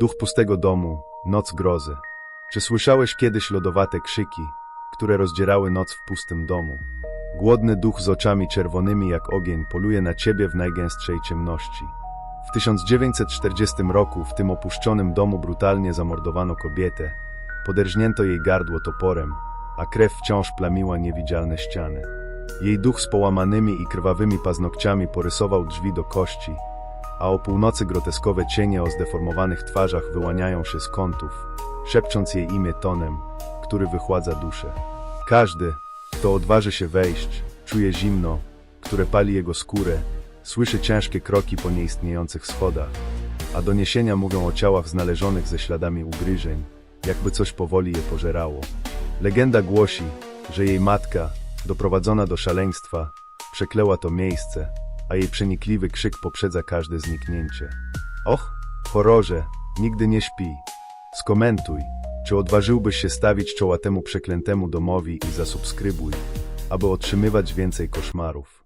Duch pustego domu, noc grozy. Czy słyszałeś kiedyś lodowate krzyki, które rozdzierały noc w pustym domu? Głodny duch z oczami czerwonymi jak ogień poluje na ciebie w najgęstszej ciemności. W 1940 roku w tym opuszczonym domu brutalnie zamordowano kobietę. Poderżnięto jej gardło toporem, a krew wciąż plamiła niewidzialne ściany. Jej duch z połamanymi i krwawymi paznokciami porysował drzwi do kości, a o północy groteskowe cienie o zdeformowanych twarzach wyłaniają się z kątów, szepcząc jej imię tonem, który wychładza duszę. Każdy, kto odważy się wejść, czuje zimno, które pali jego skórę, słyszy ciężkie kroki po nieistniejących schodach, a doniesienia mówią o ciałach znależonych ze śladami ugryzień, jakby coś powoli je pożerało. Legenda głosi, że jej matka, doprowadzona do szaleństwa, przekleła to miejsce, a jej przenikliwy krzyk poprzedza każde zniknięcie. Och, horrorze, nigdy nie śpi. Skomentuj, czy odważyłbyś się stawić czoła temu przeklętemu domowi i zasubskrybuj, aby otrzymywać więcej koszmarów.